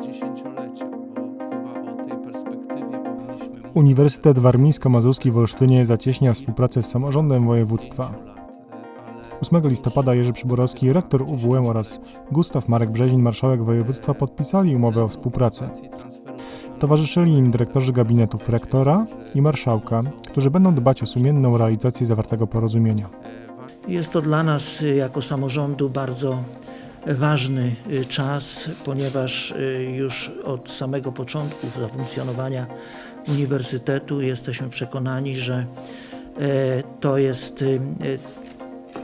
dziesięciolecia, bo chyba o tej perspektywie powinniśmy. Uniwersytet Warmińsko-Mazurski w Olsztynie zacieśnia współpracę z samorządem województwa. 8 listopada Jerzy Przyborowski, rektor UWM oraz Gustaw Marek Brzezin, marszałek województwa podpisali umowę o współpracy. Towarzyszyli im dyrektorzy gabinetów rektora i marszałka, którzy będą dbać o sumienną realizację zawartego porozumienia. Jest to dla nas jako samorządu bardzo ważny y, czas, ponieważ y, już od samego początku zafunkcjonowania uniwersytetu jesteśmy przekonani, że e, to jest y,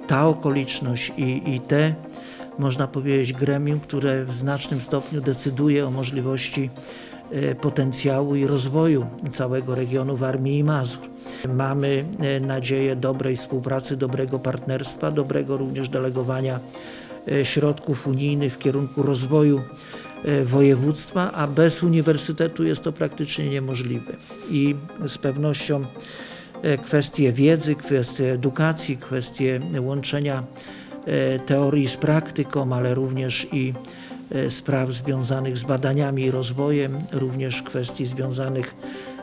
ta okoliczność i, i te, można powiedzieć, gremium, które w znacznym stopniu decyduje o możliwości e, potencjału i rozwoju całego regionu Warmii i Mazur. Mamy e, nadzieję dobrej współpracy, dobrego partnerstwa, dobrego również delegowania środków unijnych w kierunku rozwoju e, województwa, a bez uniwersytetu jest to praktycznie niemożliwe. I z pewnością e, kwestie wiedzy, kwestie edukacji, kwestie łączenia e, teorii z praktyką, ale również i e, spraw związanych z badaniami i rozwojem, również kwestii związanych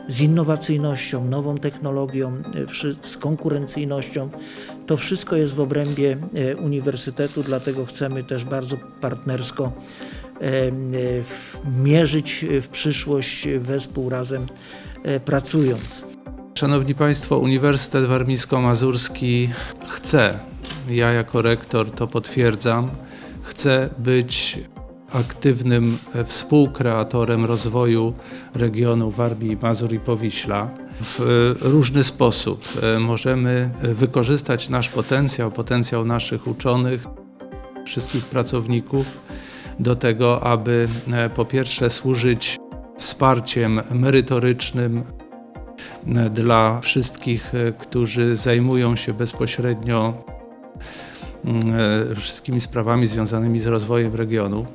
z innowacyjnością, nową technologią, e, z konkurencyjnością. To wszystko jest w obrębie e, uniwersytetu, dlatego chcemy też bardzo partnersko e, mierzyć w przyszłość wespół razem pracując. Szanowni Państwo, Uniwersytet Warmińsko-Mazurski chce, ja jako rektor to potwierdzam, chce być aktywnym e, współkreatorem rozwoju regionu Warmii, Mazur i Powiśla. W e, różny sposób e, możemy wykorzystać nasz potencjał, potencjał naszych uczonych, wszystkich pracowników do tego, aby po pierwsze służyć wsparciem merytorycznym dla wszystkich, którzy zajmują się bezpośrednio mm, wszystkimi sprawami związanymi z rozwojem regionu,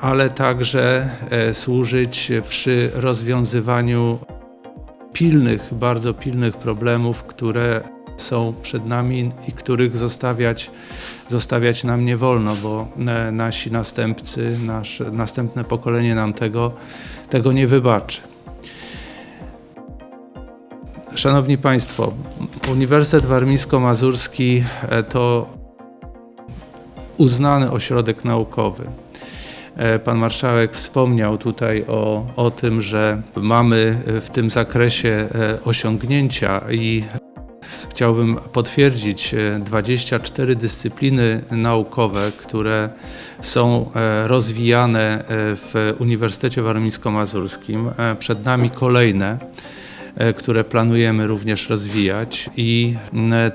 ale także e, służyć przy rozwiązywaniu pilnych, bardzo pilnych problemów, które są przed nami i których zostawiać, zostawiać nam nie wolno, bo e, nasi następcy, nasze następne pokolenie nam tego, tego nie wybaczy. Szanowni Państwo, Uniwersytet Warmińsko-Mazurski e, to uznany ośrodek naukowy. E, Pan marszałek wspomniał tutaj o, o tym, że mamy w tym zakresie e, osiągnięcia i chciałbym potwierdzić e, 24 dyscypliny naukowe, które są e, rozwijane e, w Uniwersytecie Warmińsko-Mazurskim. E, Przed nami kolejne e, które planujemy również rozwijać i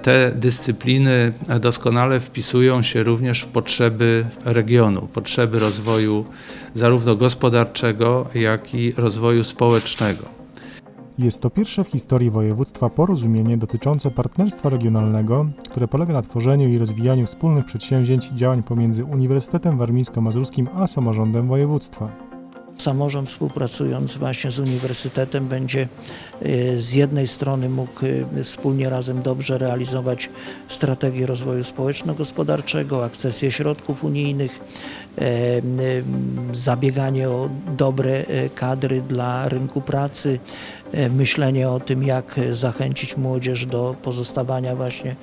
te dyscypliny doskonale wpisują się również w potrzeby regionu, potrzeby rozwoju zarówno gospodarczego, jak i rozwoju społecznego. Jest to pierwsze w historii województwa porozumienie dotyczące partnerstwa regionalnego, które polega na tworzeniu i rozwijaniu wspólnych przedsięwzięć i działań pomiędzy Uniwersytetem Warmińsko-Mazurskim a samorządem województwa. Samorząd współpracując właśnie z uniwersytetem będzie y, z jednej strony mógł y, wspólnie razem dobrze realizować strategię rozwoju społeczno-gospodarczego, akcesję środków unijnych, e, zabieganie o dobre e, kadry dla rynku pracy, e, myślenie o tym, jak zachęcić młodzież do pozostawania właśnie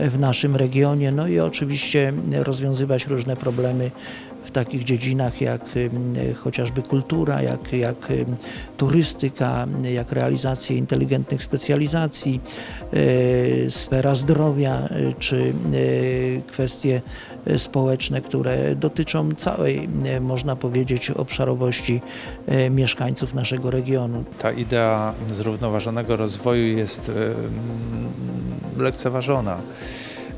w naszym regionie, no i oczywiście rozwiązywać różne problemy w takich dziedzinach jak chociażby kultura, jak, jak turystyka, jak realizacja inteligentnych specjalizacji, y, sfera zdrowia, y, czy y, kwestie społeczne, które dotyczą całej, można powiedzieć, obszarowości mieszkańców naszego regionu. ta idea zrównoważonego rozwoju jest lekceważona.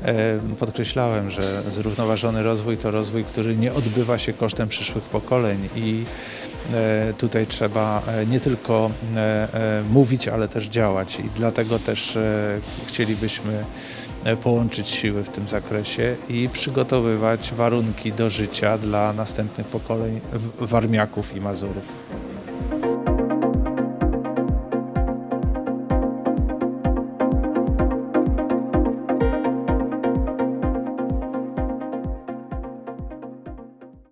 Em, Podkreślałem, że zrównoważony rozwój to rozwój, który nie odbywa się kosztem przyszłych pokoleń i e, tutaj trzeba e, nie tylko e, e, mówić, ale też działać i dlatego też e, chcielibyśmy e, połączyć siły w tym zakresie i przygotowywać warunki do życia dla następnych pokoleń Warmiaków i Mazurów.